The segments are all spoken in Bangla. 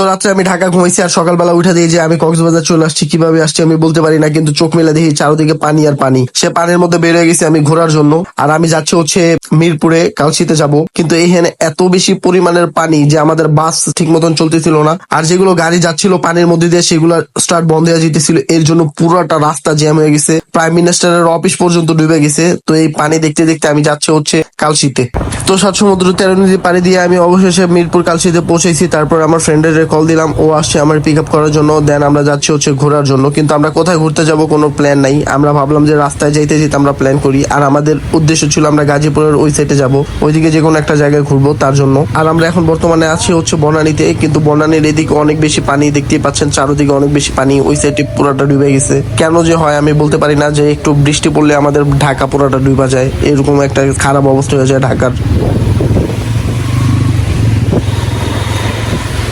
তো রাত্রে আমি ঢাকা ঘুমাইছি আর সকালবেলা উঠে দিয়ে যে আমি কক্সবাজার চলে আসছি। কীভাবে আসছি আমি বলতে পারি না, কিন্তু চোখ মেলে দেখি চারদিকে পানি আর পানি। সে পানির মধ্যে বের হয়ে গেছি আমি ঘোরার জন্য। আর আমি যাচ্ছি হচ্ছে মিরপুরে কালচিতে যাব। কিন্তু এইখানে এত বেশি পরিমাণের পানি যে আমাদের বাস ঠিক মতন চলতেছিল না। আর যেগুলো গাড়ি যাচ্ছিল পানির মধ্যে দিয়ে সেগুলো স্টার্ট বন্ধ হয়ে যেতেছিল এর জন্য পুরোটা রাস্তা জ্যাম হয়ে গেছে। প্রাইম মিনিস্টারের অফিস পর্যন্ত ডুবে গেছে। তো এই পানি দেখতে দেখতে আমি যাচ্ছি হচ্ছে কালশিতে তো সাত সমুদ্র তেরো নদী পানি দিয়ে আমি অবশেষে মিরপুর কালশিতে পৌঁছেছি। তারপর আমার ফ্রেন্ডের কল দিলাম, ও আসছে আমার পিক আপ করার জন্য দেন আমরা যাচ্ছি হচ্ছে ঘোরার জন্য। কিন্তু আমরা কোথায় ঘুরতে যাব কোনো প্ল্যান নাই। আমরা ভাবলাম যে রাস্তায় যাইতে যেতে আমরা প্ল্যান করি। আর আমাদের উদ্দেশ্য ছিল আমরা গাজীপুরের ওই সাইডে যাব। ওইদিকে যে কোনো একটা জায়গায় ঘুরবো তার জন্য। আর আমরা এখন বর্তমানে আছি হচ্ছে বনানীতে, কিন্তু বনানীর এদিকে অনেক বেশি পানি দেখতেই পাচ্ছেন, চারোদিকে অনেক বেশি পানি। ওই সাইডে পুরোটা ডুবে গেছে। কেন যে হয় আমি বলতে পারি না যে একটু বৃষ্টি পড়লে আমাদের ঢাকা পুরোটা ডুবা যায়। এরকম একটা খারাপ অবস্থা হয়ে যায় ঢাকার।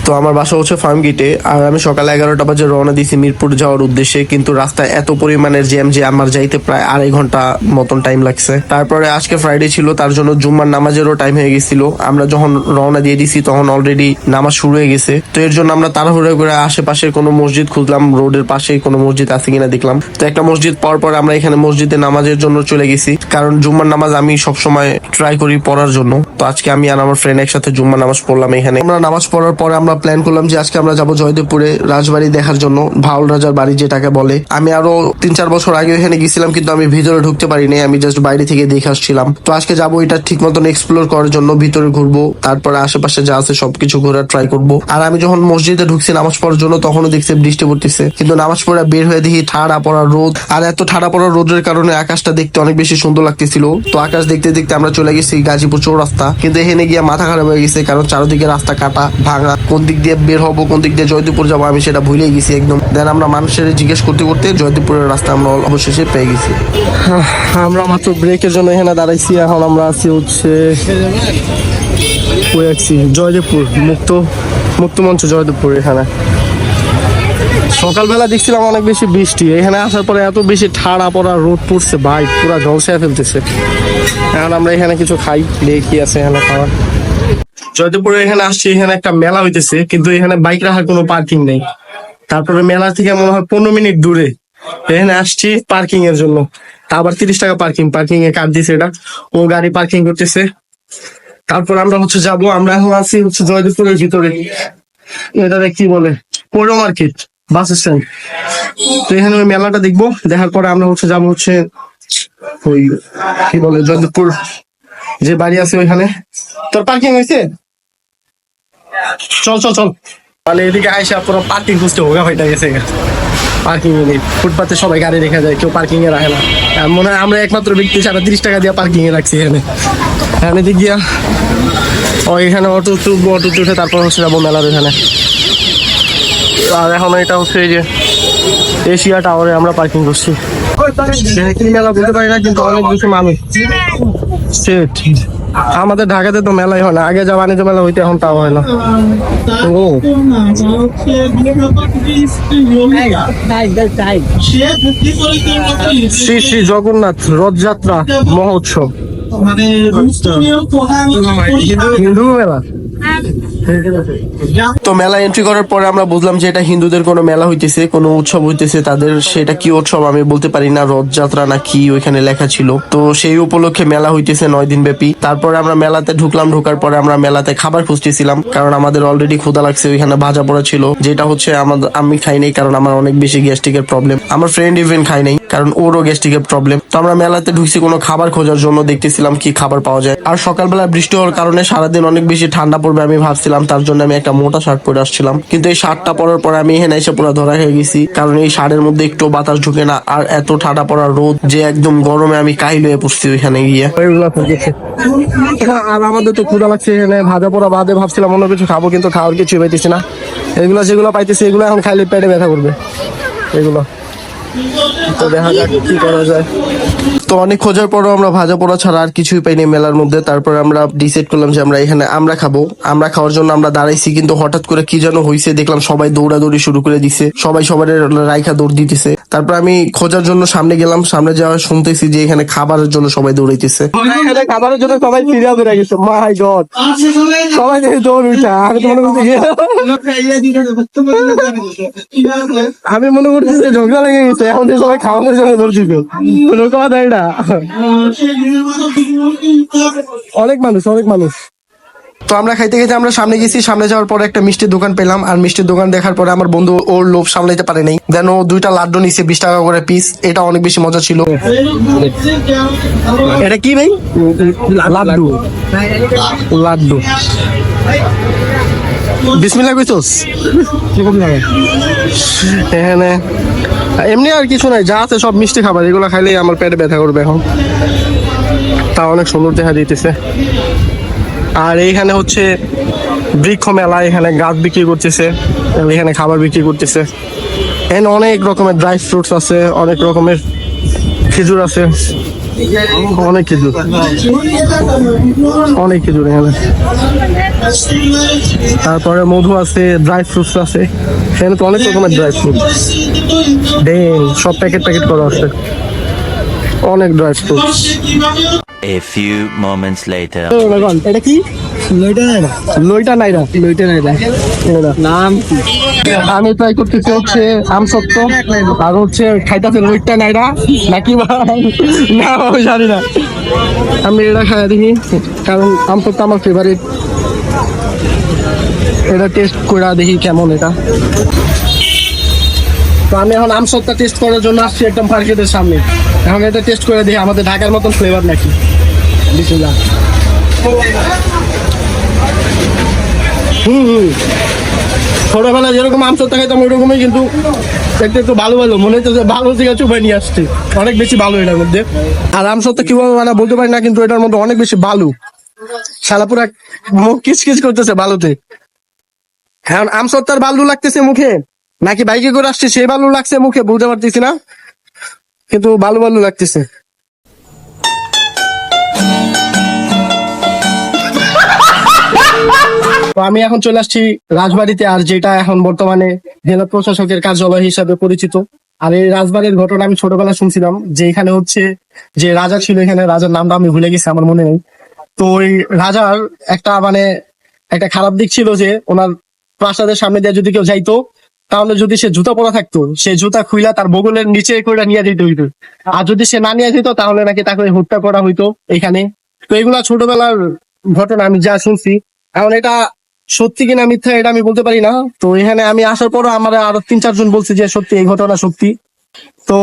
তো আমার বাসা হচ্ছে ফার্ম গেটে, আর আমি সকাল এগারোটা বাজে রওনা দিয়েছি মিরপুর যাওয়ার উদ্দেশ্যে, কিন্তু রাস্তায় এত পরিমাণের জ্যাম যে আমার যাইতে প্রায় আড়াই ঘণ্টা মতন টাইম লাগছে। তারপরে আজকে ফ্রাইডে ছিল, তার জন্য জুম্মার নামাজেরও টাইম হয়ে গেছিল। আমরা যখন রওনা দিয়ে দিছি তখন অলরেডি নামাজ শুরু হয়ে গেছে। তো এর জন্য আমরা তাড়াহুড়ো করে আশেপাশের কোনো মসজিদ খুঁজলাম, রোডের পাশে কোনো মসজিদ আছে কিনা দেখলাম। তো একটা মসজিদ পাওয়ার পর আমরা এখানে মসজিদে নামাজের জন্য চলে গেছি, কারণ জুম্মার নামাজ আমি সবসময় ট্রাই করি পড়ার জন্য। তো আজকে আমি আর আমার ফ্রেন্ড একসাথে জুম্মার নামাজ পড়লাম এখানে। আমরা নামাজ পড়ার পরে আমরা প্ল্যান করলাম যে আজকে আমরা যাব জয়দেবপুরে রাজবাড়ি দেখার জন্য ভাউল রাজার বাড়ি যেটাকে বলে। আমি আরও তিন চার বছর আগে এখানে গেছিলাম, কিন্তু আমি ভিতরে ঢুকতে পারিনি, আমি জাস্ট বাইরে থেকে দেখে আসছিলাম। তো আজকে যাব এটা ঠিক মতন এক্সপ্লোর করার জন্য, ভিতরে ঘুরবো, তারপরে আশেপাশে যা আছে সবকিছু ঘোরার ট্রাই করব। আর আমি যখন মসজিদে ঢুকছি, নামাজ পড়ার জন্য, তখনও দেখছি বৃষ্টি পড়তেছে। কিন্তু নামাজ পড়া বের হয়ে দেখি ঠাড়া পড়া রোদ। আর এত ঠাড়া পড়া রোদের কারণে আকাশটা দেখতে অনেক বেশি সুন্দর লাগতেছিল। তো আকাশ দেখতে দেখতে আমরা চলে গেছি গাজীপুর চৌরাস্তা। কিন্তু এখানে গিয়ে মাথা খারাপ হয়ে গেছে, কারণ চারদিকে রাস্তা কাটা, ভাঙা। কোন দিক দিয়ে বের হব কোন দিক দিয়ে জয়দেবপুর যাব, আমি সেটা ভুলেই গেছি একদম। দেন আমরা মানুষের জিজ্ঞেস করতে করতে জয়দেবপুরের রাস্তা আমরা অবশেষে পেয়ে গেছি। আমরা মাত্র ব্রেকের জন্য এখানে দাঁড়াইছি, এখন আমরা আছি হচ্ছে জয়দেবপুর, মুক্ত মুক্ত মঞ্চ জয়দেবপুর এখানে। সকালবেলা দেখছিলাম অনেক বেশি বৃষ্টি, এখানে আসার পরে এত বেশি ঠাড়া পড়া রোদ পড়ছে বাইক পুরা ঝলসায় ফেলতেছে। এখন আমরা এখানে কিছু খাই, দেখি আছে এখানে খাওয়ার জয়দেবপুরে এখানে আসছি, এখানে একটা মেলা হইতেছে, কিন্তু এখানে বাইক রাখার কোনো পার্কিং নেই। তারপরে মেলা থেকে মনে হয় পনেরো মিনিট দূরে। এখানে আসছি পার্কিং এর জন্য। আবার তিরিশ টাকা পার্কিং পার্কিং এ কাট দিছে এটা। ও গাড়ি পার্কিং করতেছে। তারপর আমরা হচ্ছে যাব, আমরা এখন আছি হচ্ছে জয়দেবপুরের ভিতরে। এটাতে কি বলে? পৌর মার্কেট, বাস স্ট্যান্ড। তো এখানে ওই মেলাটা দেখব, দেখার পরে আমরা হচ্ছে যাব হচ্ছে ওই কি বলে, জয়দেবপুর যে বাড়ি আছে ওইখানে। তোর পার্কিং হয়েছে চল চল চল। মানে এদিকে আইসা পুরো পার্কিং খুঁজতে হোগা হইটা গেছে পার্কিং এ ফুটপাতে সবাই গাড়ি রেখে যায় কেউ পার্কিং এ রাখে না। মনে হয় আমরা একমাত্র ব্যক্তি সারা তিরিশ টাকা দিয়ে পার্কিং এ রাখছি এখানে। এখানে দিক গিয়া ও এখানে অটো তুলবো অটো উঠে তারপর হচ্ছে যাব মেলার এখানে। আর এখন এটা হচ্ছে এই যে এশিয়া টাওয়ারে আমরা পার্কিং করছি। মেলা বলতে পারি না কিন্তু অনেক বেশি মানুষ। সেট আমাদের ঢাকাতে তো মেলাই হয় না। আগে যা বাণিজ্য মেলা হইতে এখন তাও হয় না। ও। শ্রী শ্রী জগন্নাথ রথযাত্রা মহোৎসব। হিন্দু মেলা। তো মেলা এন্ট্রি করার পরে আমরা বুঝলাম যে এটা হিন্দুদের কোনো মেলা হইতেছে, কোনো উৎসব হইতেছে, তাদের সেটা কি উৎসব আমি বলতে পারি না, রথযাত্রা না কি ওইখানে লেখা ছিল। তো সেই উপলক্ষে মেলা হইতেছে নয় দিন ব্যাপী। তারপরে আমরা মেলাতে ঢুকলাম, ঢোকার পরে আমরা মেলাতে খাবার খুঁজতেছিলাম, কারণ আমাদের অলরেডি ক্ষুধা লাগছে, ওইখানে ভাজা পড়া ছিল, যেটা হচ্ছে আমাদের আমি খাই নাই, কারণ আমার অনেক বেশি গ্যাস্ট্রিকের প্রবলেম আমার ফ্রেন্ড ইভেন খাই নাই, কারণ ওরও গ্যাস্ট্রিকের প্রবলেম তো আমরা মেলাতে ঢুকছি কোনো খাবার খোঁজার জন্য, দেখতেছিলাম কি খাবার পাওয়া যায়। আর সকালবেলা বৃষ্টি হওয়ার কারণে সারাদিন অনেক বেশি ঠান্ডা পড়বে আমি ভাবছিলাম, তার জন্য আমি একটা মোটা শার্ট পরে আসছিলাম। কিন্তু এই শার্টটা পরার পরে আমি এখানে এসে পুরো ধরা হয়ে গেছি। কারণ এই শার্টের মধ্যে একটু বাতাস ঢুকে না, আর এত ঠান্ডা পড়া রোদ যে একদম গরমে আমি কাহিল হয়ে পড়ছি ওইখানে গিয়ে। আর আমাদের তো ক্ষুধা লাগছে এখানে, ভাজা পোড়া বাদে ভাবছিলাম অন্য কিছু খাব, কিন্তু খাওয়ার কিছু পাইতেছি না। এগুলো যেগুলো পাইতেছি, এগুলো এখন খাইলে পেটে ব্যথা করবে। এগুলো। তো দেখা যাক কি করা যায়। তো অনেক খোঁজার পরও আমরা ভাজা পোড়া ছাড়া আর কিছুই পাইনি মেলার মধ্যে। তারপরে আমরা ডিসাইড করলাম যে আমরা এখানে আমরা খাব। আমরা খাওয়ার জন্য আমরা দাঁড়াইছি, কিন্তু হঠাৎ করে কি যেন হয়েছে দেখলাম সবাই দৌড়াদৌড়ি শুরু করে দিছে। সবাই সবার রাইখা দৌড় দিতেছে। তারপর আমি খোঁজার জন্য সামনে গেলাম, সামনে যাওয়া শুনতেছি যে এখানে খাবারের জন্য সবাই দৌড়াইতেছে। খাবারের জন্য সবাই ফিরে বেড়ে গেছে। মাই গড সবাই দৌড় আমি মনে করছি যে লেগে গেছে, এখন সবাই খাওয়ানোর জন্য ধরছিল কোনো কথা এটা অনেক মানুষ অনেক মানুষ। তো আমরা খাইতে খাইতে আমরা সামনে গেছি সামনে যাওয়ার পরে একটা মিষ্টির দোকান পেলাম আর মিষ্টির দোকান দেখার পরে আমার বন্ধু ওর লোভ সামলাইতে পারে নাই। দেন ও দুইটা লাড্ডু নিছে বিশ টাকা করে পিস এটা অনেক বেশি মজা ছিল। এটা কি ভাই? লাড্ডু। লাড্ডু। বিসমিল্লাহ কইছস? এখানে এমনি আর কিছু নাই, যা আছে সব মিষ্টি খাবার, এগুলো খাইলেই আমার পেটে ব্যথা করবে এখন। তা অনেক সুন্দর দেখা দিতেছে। আর এইখানে হচ্ছে বৃক্ষ মেলা, এখানে গাছ বিক্রি করতেছে, এখানে খাবার বিক্রি করতেছে। এখানে অনেক রকমের ড্রাই ফ্রুটস আছে, অনেক রকমের খেজুর আছে। অনেক খেজুর। অনেক খেজুর এখানে। তারপরে মধু আছে ড্রাই ফ্রুটস আছে। এখানে তো অনেক রকমের ড্রাই ফ্রুট ডেন সব প্যাকেট প্যাকেট করা আছে। অনেক dry fruits A few moments later. এটা কি? লইটা নাইরা লইটা নাইরা লইটা নাইরা নাম আমি ট্রাই করতেছি হচ্ছে আম সত্য আর হচ্ছে খাইতাছে লইটা নাইরা নাকি না জানি না। আমি এটা খাই দেখি। কারণ আম সত্য আমার ফেভারিট এটা টেস্ট করে দেখি কেমন এটা। তো আমি এখন আম সত্তা টেস্ট করার জন্য আসছি একদম মার্কেটের সামনে। এখন এটা টেস্ট করে দেখি আমাদের ঢাকার মতন ফ্লেভার নাকি। বিসমিল্লাহ। হুম হুম। ছোটবেলায় যেরকম আম সত্তা খাইতাম, ওইরকমই কিন্তু একটু একটু ভালো ভালো মনে হচ্ছে ভালো থেকে চুপাই নিয়ে আসছে। অনেক বেশি ভালো এটার মধ্যে। আর আম সত্তা কীভাবে মানে বলতে পারি না, কিন্তু এটার মধ্যে অনেক বেশি ভালো শালা পুরা মুখ কিচ কিচ করতেছে ভালোতে এখন আম সত্তার বালু লাগতেছে মুখে? নাকি বাইকে করে আসছে, সেই বালু লাগছে মুখে? বুঝতে পারতেছি না। কিন্তু বালু বালু লাগতেছে। তো আমি এখন চলে আসছি রাজবাড়িতে আর যেটা এখন বর্তমানে জেলা প্রশাসকের কার্যালয় হিসাবে পরিচিত। আর এই রাজবাড়ির ঘটনা আমি ছোটবেলায় শুনছিলাম, যে এখানে হচ্ছে যে রাজা ছিল এখানে, রাজার নামটা আমি ভুলে গেছি, আমার মনে নেই। তো ওই রাজার একটা মানে একটা খারাপ দিক ছিল যে ওনার প্রাসাদের সামনে দিয়ে যদি কেউ যাইতো, তাহলে যদি সে জুতা পরা থাকতো, সে জুতা খুইলা তার বগলের নিচে করে নিয়ে যেতে হইতো। আর যদি সে না নিয়ে যেত, তাহলে নাকি তাকে হত্যা করা হইতো এখানে। তো এগুলা ছোটবেলার ঘটনা, আমি যা শুনছি। এখন এটা সত্যি কিনা মিথ্যা এটা আমি বলতে পারি না। তো এখানে আমি আসার পর আমার আরও তিন চারজন বলছে যে সত্যি এই ঘটনা সত্যি। তো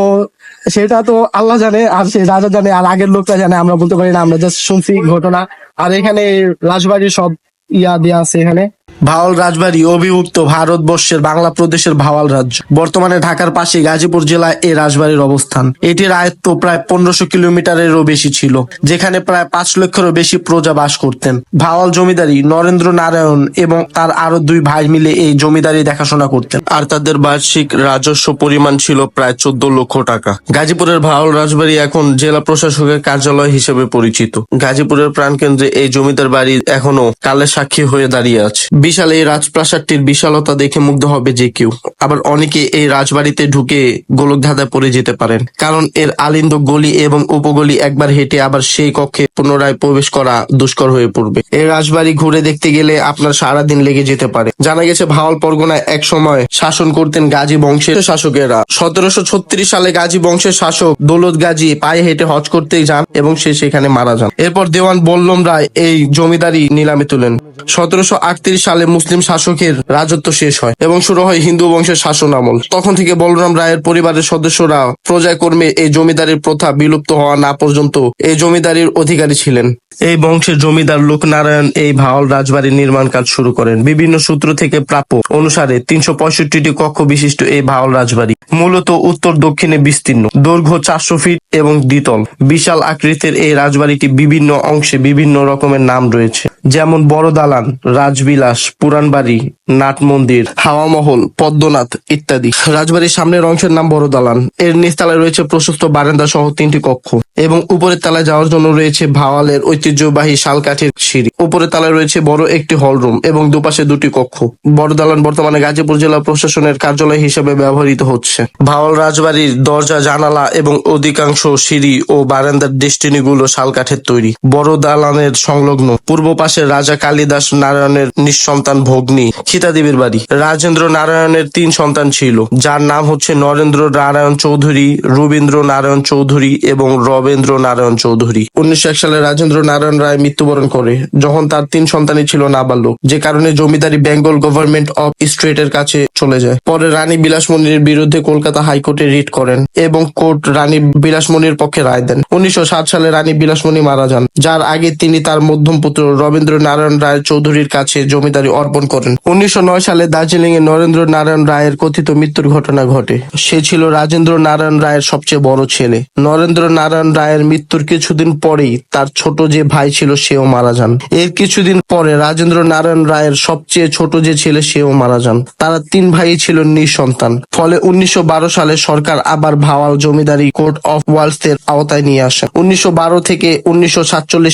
সেটা তো আল্লাহ জানে, আর সে রাজা জানে, আর আগের লোকটা জানে, আমরা বলতে পারি না, আমরা জাস্ট শুনছি ঘটনা। আর এখানে রাজবাড়ির সব ইয়া দেয়া আছে এখানে। ভাওয়াল রাজবাড়ি অভিভুক্ত ভারতবর্ষের বাংলা প্রদেশের ভাওয়াল রাজ্য। বর্তমানে ঢাকার পাশে গাজীপুর জেলায় এই রাজবাড়ির অবস্থান। এটির আয়ত্ত প্রায় পনেরোশো কিলোমিটারেরও বেশি ছিল, যেখানে প্রায় পাঁচ লক্ষেরও বেশি প্রজা বাস করতেন। ভাওয়াল জমিদারি নরেন্দ্র নারায়ণ এবং তার আরও দুই ভাই মিলে এই জমিদারি দেখাশোনা করতেন। আর তাদের বার্ষিক রাজস্ব পরিমাণ ছিল প্রায় চোদ্দ লক্ষ টাকা। গাজীপুরের ভাওয়াল রাজবাড়ি এখন জেলা প্রশাসকের কার্যালয় হিসেবে পরিচিত। গাজীপুরের প্রাণকেন্দ্রে এই জমিদার বাড়ি এখনও কালের সাক্ষী হয়ে দাঁড়িয়ে আছে। বিশাল এই রাজপ্রাসাদটির বিশালতা দেখে মুগ্ধ হবে যে কেউ। আবার অনেকে এই রাজবাড়িতে ঢুকে গোলকধাঁধায় পড়ে যেতে পারেন। কারণ এর আলিন্দ গলি এবং উপগলি একবার হেঁটে আবার সেই কক্ষে পুনরায় প্রবেশ করা দুষ্কর হয়ে পড়বে। এই রাজবাড়ি ঘুরে দেখতে গেলে আপনার সারা দিন লেগে যেতে পারে। জানা গেছে, ভাওয়াল পরগনায় এক সময় শাসন করতেন গাজী বংশের শাসকেরা। সতেরোশো ছত্রিশ সালে গাজী বংশের শাসক দৌলত গাজী পায়ে হেঁটে হজ করতেই যান এবং সে সেখানে মারা যান। এরপর দেওয়ান বল্লম রায় এই জমিদারি নিলামে তুলেন। সতেরোশো আটত্রিশ সালে মুসলিম শাসকের রাজত্ব শেষ হয় এবং শুরু হয় হিন্দু বংশের শাসন আমল। তখন থেকে বলরাম রায়ের পরিবারের সদস্যরা প্রজায় কর্মে এই জমিদারির প্রথা বিলুপ্ত হওয়া না পর্যন্ত এই জমিদারির অধিকারী ছিলেন। এই বংশের জমিদার লোকনারায়ণ এই ভাওয়াল রাজবাড়ির নির্মাণ কাজ শুরু করেন। বিভিন্ন সূত্র থেকে প্রাপ্য অনুসারে তিনশো কক্ষ বিশিষ্ট এই ভাওয়াল রাজবাড়ি মূলত উত্তর দক্ষিণে বিস্তীর্ণ, দৈর্ঘ্য চারশো ফিট এবং দ্বিতল। বিশাল আকৃতির এই রাজবাড়িটি বিভিন্ন অংশে বিভিন্ন রকমের নাম রয়েছে। যেমন বড় দালান, রাজবিলাস, পুরাণবাড়ি, নাট মন্দির, হাওয়া মহল, পদ্মনাথ ইত্যাদি। রাজবাড়ির সামনের অংশের নাম বড় দালান। এর নিচতলায় রয়েছে প্রশস্ত বারান্দা সহ তিনটি কক্ষ এবং উপরের তলায় যাওয়ার জন্য রয়েছে ভাওয়ালের ঐতিহ্যবাহী শালকাঠের সিঁড়ি। উপরের তলায় রয়েছে বড় একটি হল রুম এবং দুপাশে দুটি কক্ষ। বড় দালান বর্তমানে গাজীপুর জেলা প্রশাসনের কার্যালয় হিসেবে ব্যবহৃত হচ্ছে। ভাওয়াল রাজবাড়ির দরজা, জানালা এবং অধিকাংশ সিঁড়ি ও বারান্দার ডেস্টিনিগুলো শালকাঠের তৈরি। বড় দালানের সংলগ্ন পূর্ব পাশে রাজা কালিদাস নারায়ণের নিঃসন্তান ভগ্নী সীতাদেবীর বাড়ি। রাজেন্দ্র নারায়ণের তিন সন্তান ছিল। যার নাম হচ্ছে নরেন্দ্র নারায়ণ চৌধুরী, রবীন্দ্র নারায়ণ চৌধুরী এবং রবেন্দ্র নারায়ণ চৌধুরী। উনিশশো এক সালে রাজেন্দ্র নারায়ণ রায় মৃত্যুবরণ করে, যখন তার তিন সন্তানই ছিল নাবালক। যে কারণে জমিদারি বেঙ্গল গভর্নমেন্ট অফ স্টেটের কাছে চলে যায়। পরে রানী বিলাসমণির বিরুদ্ধে কলকাতা হাইকোর্টে রিট করেন এবং কোর্ট রানী বিলাসমণির পক্ষে রায় দেন। উনিশশো সাত সালে রানী বিলাসমণি মারা যান, যার আগে তিনি তার মধ্যম পুত্র রবীন্দ্র নারায়ণ রায় চৌধুরীর কাছে জমিদারি অর্পণ করেন। উনিশশো নয় সালে দার্জিলিং এ নরেন্দ্র নারায়ণ রায়ের কথিত মৃত্যুর ঘটনা ঘটে। সে ছিল রাজেন্দ্র নারায়ণ রায়ের সবচেয়ে বড় ছেলে। নরেন্দ্র নারায়ণ রায়ের মৃত্যুর কিছুদিন পরেই তার ছোট যে ভাই ছিল সেও মারা যান। এর কিছুদিন পরে রাজেন্দ্র নারায়ণ রায়ের সবচেয়ে ছোট যে ছেলে, সেও মারা যান। তারা তিন ভাই ছিল নিঃসন্তান। ফলে উনিশশো সালে সরকার আবার ভাওয়াল জমিদারি কোর্ট অফ ওয়ালস এর আওতায় নিয়ে আসে উনিশশো থেকে উনিশশো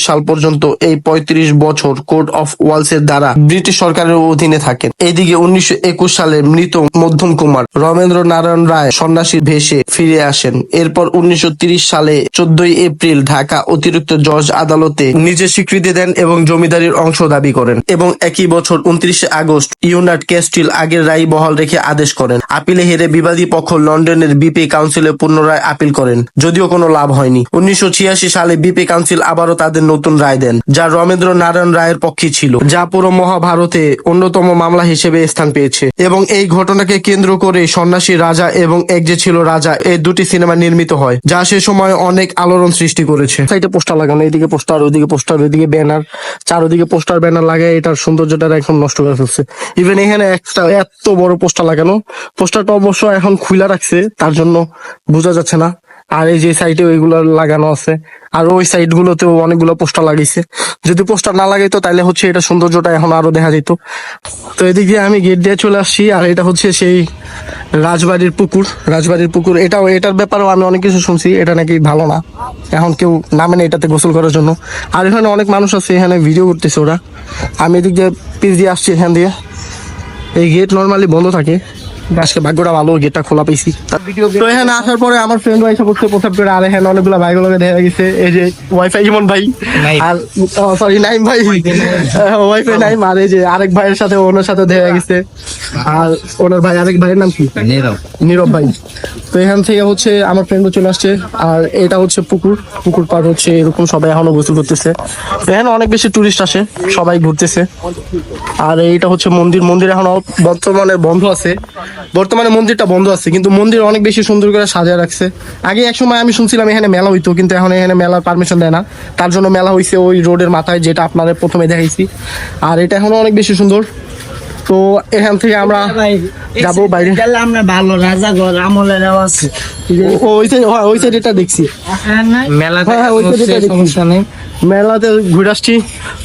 সাল পর্যন্ত এই পঁয়ত্রিশ বছর কোর্ট অফ ওয়ালস এর দ্বারা ব্রিটিশ সরকারের অধীনে থাকেন। এদিকে উনিশশো একুশ সালে মৃত মধ্যম কুমার রমেন্দ্র নারায়ণ রায় সন্ন্যাসী ভেসে ফিরে আসেন। এরপর উনিশশো সালে চোদ্দই এপ্রিল ঢাকা অতিরিক্ত জজ আদালতে নিজে স্বীকৃতি দেন এবং জমিদারির অংশ দাবি করেন এবং একই বছর উনত্রিশে আগস্ট ইউনাইট ক্যাস্টিল আগের রায় বহাল রেখে আদেশ করেন। আপিলে হেরে বিবাদী পক্ষ লন্ডনের বিপি কাউন্সিলে পুনরায় আপিল করেন, যদিও কোনো লাভ হয়নি। উনিশশো সালে বিপি কাউন্সিল আবারও তাদের নতুন রায় দেন, যা রমেন্দ্র নারায়ণ রায়ের পক্ষে ছিল, যা পুরো মহাভারতে অন্যতম মামলা হিসেবে স্থান পেয়েছে। এবং এই ঘটনাকে কেন্দ্র করে সন্ন্যাসী রাজা এবং এক যে ছিল রাজা, এই দুটি সিনেমা নির্মিত হয়, যা সে সময় অনেক আলোড়ন সৃষ্টি করেছে। সাইডে পোস্টার লাগানো, এইদিকে পোস্টার ওইদিকে পোস্টার ওইদিকে ব্যানার চারিদিকে পোস্টার ব্যানার লাগায় এটার সৌন্দর্যটা এখন নষ্ট করে ফেলছে। ইভেন এখানে একটা এত বড় পোস্টার লাগানো। পোস্টারটা অবশ্য এখন খুলে রাখছে, তার জন্য বোঝা যাচ্ছে না। আর এই যে সাইডে ওইগুলো লাগানো আছে। আর ওই সাইড গুলোতেও অনেকগুলো পোস্টার লাগাইছে যদি পোস্টার না লাগাইতো তাহলে হচ্ছে এটা সৌন্দর্যটা এখন আরও দেখা যেত। তো এদিক দিয়ে আমি গেট দিয়ে চলে আসছি, আর এটা হচ্ছে সেই রাজবাড়ির পুকুর। রাজবাড়ির পুকুর, এটাও, এটার ব্যাপারেও আমি অনেক কিছু শুনছি, এটা নাকি ভালো না। এখন কেউ নামে না এটাতে গোসল করার জন্য। আর এখানে অনেক মানুষ আছে, এখানে ভিডিও করতেছে ওরা। আমি এদিক দিয়ে পিস দিয়ে আসছি এখান দিয়ে। এই গেট নর্মালি বন্ধ থাকে। আজকে ভাগ্যটা ভালো গেটটা খোলা পেয়েছি তো এখানে আসার পরে আমার ফ্রেন্ড এসে পড়ছে প্রস্তাব করে আর এখানে অনেকগুলো ভাইগুলোকে দেখা গেছে। এই যে ওয়াইফাই ইমন ভাই। আর সরি নাইম ভাই। ওয়াইফাই নাইম। আর এই যে আরেক ভাইয়ের সাথে ওনার সাথে দেখা গেছে। আর ওনার ভাই আরেক ভাইয়ের নাম কি? নীরব। ভাই। তো এখান থেকে হচ্ছে আমার ফ্রেন্ডও চলে আসছে। আর এটা হচ্ছে পুকুর। পুকুর পার হচ্ছে এরকম সবাই এখনও গোসল করতেছে। এখানে অনেক বেশি টুরিস্ট আসে সবাই ঘুরতেছে। আর এইটা হচ্ছে মন্দির। মন্দির এখন বর্তমানে বন্ধ আছে। বর্তমানে মন্দিরটা বন্ধ আছে, কিন্তু মন্দির অনেক বেশি সুন্দর করে সাজিয়ে রাখছে। আগে এক সময় আমি শুনছিলাম এখানে মেলা হইতো, কিন্তু এখন এখানে মেলার পারমিশন দেয় না। তার জন্য মেলা হয়েছে ওই রোডের মাথায়, যেটা আপনাদের প্রথমে দেখাইছি। আর এটা এখনও অনেক বেশি সুন্দর। তো এখান থেকে আমরা যাব বাইরে। গেলে আমরা ভালো রাজাগর আমলের আছে। ওই সাইড হ্যাঁ, ওই সাইড এটা দেখছি। মেলাতে হ্যাঁ, হ্যাঁ, ওই সাইডে এটা। সমস্যা নেই। মেলাতে ঘুরে আসছি।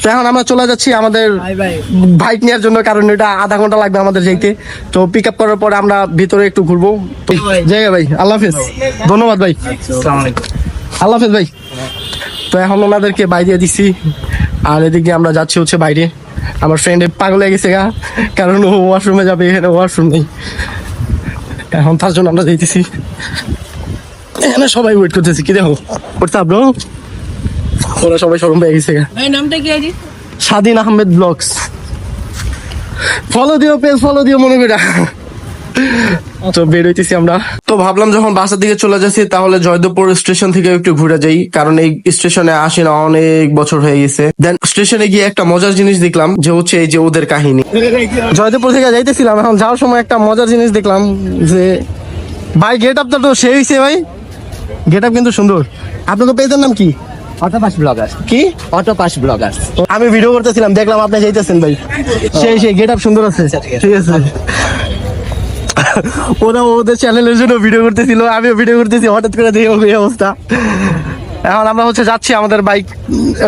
তো এখন আমরা চলে যাচ্ছি আমাদের বাইক নেওয়ার জন্য কারণ এটা আধা ঘণ্টা লাগবে আমাদের যাইতে তো পিক আপ করার পরে আমরা ভিতরে একটু ঘুরবো। জায়গা ভাই। আল্লাহ হাফেজ। ধন্যবাদ ভাই। আল্লাহ হাফেজ ভাই। তো এখন ওনাদেরকে বাইরে দিছি। আর এদিকে আমরা যাচ্ছি হচ্ছে বাইরে। আমার ফ্রেন্ড পাগল হয়ে গেছে গা। কারণ ও ওয়াশরুমে যাবে এখানে ওয়াশরুম নেই। এখন তার জন্য আমরা যাইতেছি। এখানে সবাই ওয়েট করতেছি কি দেখো? করতে আপনার ওরা সবাই সরম পেয়ে গেছে গা। নামটা কি স্বাধীন আহমেদ ব্লগস। ফলো দিও পেজ ফলো দিও মনে করে তো বের হইতেছি আমরা। তো ভাবলাম যখন বাসার দিকে চলে যাচ্ছি তাহলে জয়দেবপুর স্টেশন থেকে একটু ঘুরে যাই কারণ এই স্টেশনে আসি না অনেক বছর হয়ে গেছে। দেন স্টেশনে গিয়ে একটা মজার জিনিস দেখলাম যে হচ্ছে এই যে ওদের কাহিনী। জয়দেবপুর থেকে যাইতেছিলাম এখন যাওয়ার সময় একটা মজার জিনিস দেখলাম যে ভাই গেট আপটা তো সেই হয়েছে ভাই। গেট আপ কিন্তু সুন্দর। আপনাদের পেজের নাম কি? অটোপাস ব্লগার কি? অটোপাস ব্লগার আমি ভিডিও করতেছিলাম দেখলাম আপনি যাইতেছেন ভাই। সেই সেই গেট আপ সুন্দর আছে। ঠিক আছে। ওরা ওদের চ্যানেলের জন্য ভিডিও করতেছিল, আমিও ভিডিও করতেছি, হঠাৎ করে দেখে এই অবস্থা। এখন আমরা হচ্ছে যাচ্ছি আমাদের বাইক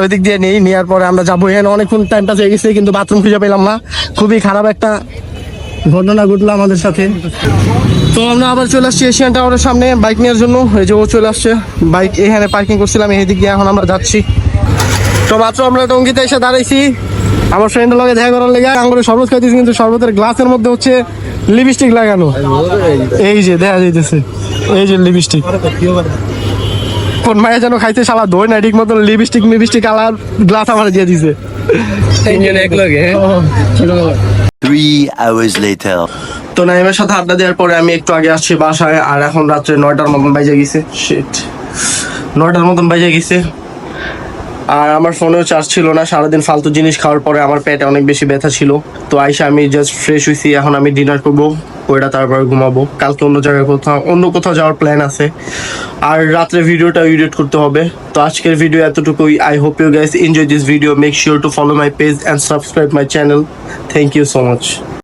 ওই দিক দিয়ে নেই নেওয়ার পরে আমরা যাব। এখানে অনেকক্ষণ টাইমটা হয়ে গেছে, কিন্তু বাথরুম খুঁজে পেলাম না। খুবই খারাপ একটা ঘটনা ঘটলো আমাদের সাথে। তো আমরা আবার চলে আসছি এশিয়ান টাওয়ারের সামনে বাইক নেওয়ার জন্য। এই যে ও চলে আসছে বাইক এখানে পার্কিং করছিলাম এই দিক দিয়ে এখন আমরা যাচ্ছি। তো মাত্র আমরা টঙ্গিতে এসে দাঁড়াইছি। আমার ফ্রেন্ডের লগে দেখা করার লেগে আঙ্গুরে শরবত খাইতেছি, কিন্তু শরবতের গ্লাসের মধ্যে হচ্ছে লিপস্টিক লাগানো। এই যে দেখা যাইতেছে। এই যে লিপস্টিক। কোন মায়া যেন খাইতে শালা দই না ঠিক মতন লিপস্টিক মিপস্টিক কালার গ্লাস আমার দিয়ে দিছে। later. তো নাইমের সাথে আড্ডা দেওয়ার পরে আমি একটু আগে আসছি বাসায় আর এখন রাত্রে নয়টার মতন বাজে গেছে। শিট নয়টার মতন বাজে গেছে। আর আমার ফোনেও চার্জ ছিল না, সারাদিন ফালতু জিনিস খাওয়ার পরে আমার পেটে অনেক বেশি ব্যথা ছিল। তো আইসা আমি জাস্ট ফ্রেশ হয়েছি এখন আমি ডিনার করব, ওইটা তারপরে ঘুমাবো। কালকে অন্য জায়গায় কোথাও, অন্য কোথাও যাওয়ার প্ল্যান আছে। আর রাত্রে ভিডিওটা এডিট করতে হবে। তো আজকের ভিডিও এতটুকুই। I hope you guys enjoy this video make sure to follow my page and subscribe my channel thank you so much